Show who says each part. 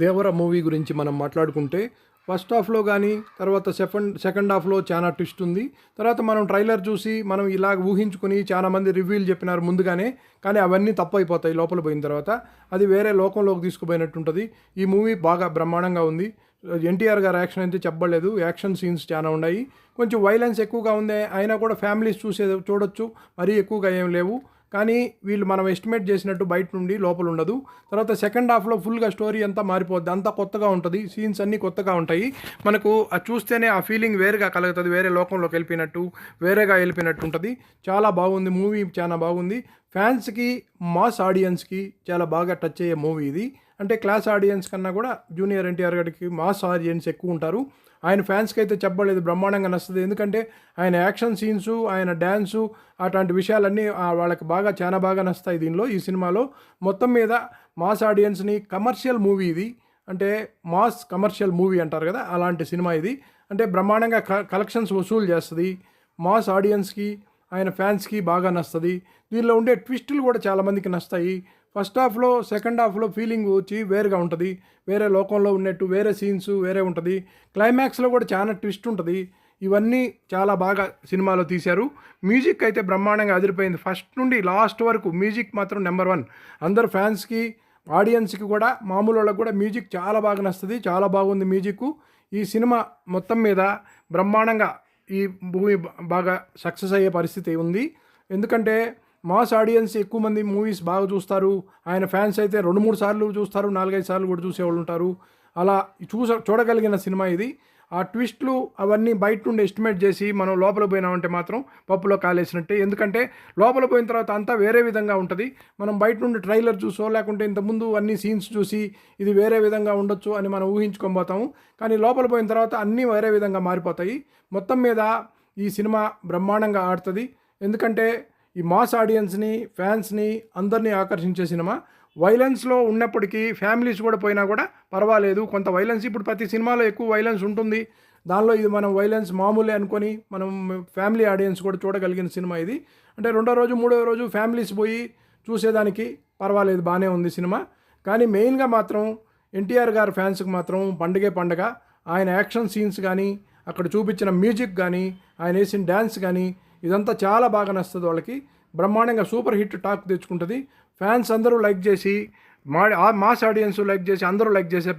Speaker 1: దేవర movie గురించి మనం మాట్లాడుకుంటే ఫస్ట్ హాఫ్లో కానీ తర్వాత సెకండ్ సెకండ్ హాఫ్లో చాలా ట్విస్ట్ ఉంది. తర్వాత మనం ట్రైలర్ చూసి మనం ఇలా ఊహించుకుని చాలా మంది రివ్యూలు చెప్పినారు ముందుగానే కానీ అవన్నీ తప్పు అయిపోతాయి లోపల పోయిన తర్వాత. అది వేరే లోకంలోకి తీసుకుపోయినట్టు ఉంటుంది. ఈ మూవీ బాగా బ్రహ్మాండంగా ఉంది. ఎన్టీఆర్ గారు యాక్షన్ అయితే చెప్పలేదు. యాక్షన్ సీన్స్ చాలా ఉన్నాయి. కొంచెం వైలెన్స్ ఎక్కువగా ఉంది అయినా కూడా ఫ్యామిలీస్ చూసే చూడొచ్చు. మరీ ఎక్కువగా ఏం లేవు. కానీ వీళ్ళు మనం ఎస్టిమేట్ చేసినట్టు బయట నుండి లోపల ఉండదు. తర్వాత సెకండ్ హాఫ్లో ఫుల్గా స్టోరీ అంతా మారిపోద్ది. అంతా కొత్తగా ఉంటుంది. సీన్స్ అన్నీ కొత్తగా ఉంటాయి. మనకు అది చూస్తేనే ఆ ఫీలింగ్ వేరుగా కలుగుతుంది. వేరే లోకంలోకి వెళ్ళిపోయినట్టు వేరేగా వెళ్ళిపోయినట్టు ఉంటుంది. చాలా బాగుంది. మూవీ చాలా బాగుంది. ఫ్యాన్స్కి మాస్ ఆడియన్స్కి చాలా బాగా టచ్ అయ్యే మూవీ ఇది. అంటే క్లాస్ ఆడియన్స్ కన్నా కూడా జూనియర్ ఎన్టీఆర్ గారికి మాస్ ఆడియన్స్ ఎక్కువ ఉంటారు. ఆయన ఫ్యాన్స్కి అయితే చెప్పలేదు బ్రహ్మాండంగా నచ్చుతుంది. ఎందుకంటే ఆయన యాక్షన్ సీన్స్ ఆయన డ్యాన్సు అట్లాంటి విషయాలన్నీ వాళ్ళకి బాగా చాలా బాగా నచ్చుతాయి దీనిలో ఈ సినిమాలో. మొత్తం మీద మాస్ ఆడియన్స్ని కమర్షియల్ మూవీ ఇది. అంటే మాస్ కమర్షియల్ మూవీ అంటారు కదా అలాంటి సినిమా ఇది. అంటే బ్రహ్మాండంగా క- కలెక్షన్స్ వసూలు చేస్తుంది. మాస్ ఆడియన్స్కి ఆయన ఫ్యాన్స్కి బాగా నస్తుంది. దీనిలో ఉండే ట్విస్టులు కూడా చాలామందికి నస్తాయి. ఫస్ట్ హాఫ్లో సెకండ్ హాఫ్లో ఫీలింగ్ వచ్చి వేరుగా ఉంటుంది. వేరే లోకంలో ఉన్నట్టు వేరే సీన్స్ వేరే ఉంటుంది. క్లైమాక్స్లో కూడా చాలా ట్విస్ట్ ఉంటుంది. ఇవన్నీ చాలా బాగా సినిమాలో తీశారు. మ్యూజిక్ అయితే బ్రహ్మాండంగా అదిరిపోయింది. ఫస్ట్ నుండి లాస్ట్ వరకు మ్యూజిక్ మాత్రం నెంబర్ వన్. అందరు ఫ్యాన్స్కి ఆడియన్స్కి కూడా మామూలు వాళ్ళకి కూడా మ్యూజిక్ చాలా బాగా నచ్చుతుంది చాలా బాగుంది మ్యూజిక్ ఈ సినిమా మొత్తం మీద బ్రహ్మాండంగా ఈ మూవీ బాగా సక్సెస్ అయ్యే పరిస్థితి ఉంది. ఎందుకంటే మాస్ ఆడియన్స్ ఎక్కువ మంది మూవీస్ బాగా చూస్తారు. ఆయన ఫ్యాన్స్ అయితే రెండు మూడు సార్లు చూస్తారు నాలుగైదు సార్లు కూడా చూసేవాళ్ళు ఉంటారు. అలా చూస చూడగలిగిన సినిమా ఇది. ఆ ట్విస్ట్లు అవన్నీ బయట నుండి ఎస్టిమేట్ చేసి మనం లోపల పోయినామంటే మాత్రం పప్పులో కాలేసినట్టే. ఎందుకంటే లోపల పోయిన తర్వాత అంతా వేరే విధంగా ఉంటుంది. మనం బయట నుండి ట్రైలర్ చూసో లేకుంటే ఇంతకుముందు అన్ని సీన్స్ చూసి ఇది వేరే విధంగా ఉండొచ్చు అని మనం ఊహించుకొని పోతాము. కానీ లోపల పోయిన తర్వాత అన్నీ వేరే విధంగా మారిపోతాయి. మొత్తం మీద ఈ సినిమా బ్రహ్మాండంగా ఆడుతుంది. ఎందుకంటే ఈ మాస్ ఆడియన్స్ని ఫ్యాన్స్ని అందరినీ ఆకర్షించే సినిమా. వైలెన్స్లో ఉన్నప్పటికీ ఫ్యామిలీస్ కూడా పోయినా కూడా పర్వాలేదు. కొంత వైలెన్స్ ఇప్పుడు ప్రతి సినిమాలో ఎక్కువ వైలెన్స్ ఉంటుంది. దానిలో ఇది మనం వైలెన్స్ మామూలే అనుకొని మనం ఫ్యామిలీ ఆడియన్స్ కూడా చూడగలిగిన సినిమా ఇది. అంటే రెండో రోజు మూడో రోజు ఫ్యామిలీస్ పోయి చూసేదానికి పర్వాలేదు బాగానే ఉంది సినిమా. కానీ మెయిన్గా మాత్రం ఎన్టీఆర్ గారి ఫ్యాన్స్కి మాత్రం పండగే పండగ. ఆయన యాక్షన్ సీన్స్ కానీ అక్కడ చూపించిన మ్యూజిక్ కానీ ఆయన వేసిన డ్యాన్స్ కానీ ఇదంతా చాలా బాగా నచ్చుతుంది వాళ్ళకి. బ్రహ్మాండంగా సూపర్ హిట్ టాక్ తెచ్చుకుంటుంది. ఫ్యాన్స్ అందరూ లైక్ చేసి మా మాస్ ఆడియన్స్ లైక్ చేసి అందరూ లైక్ చేసే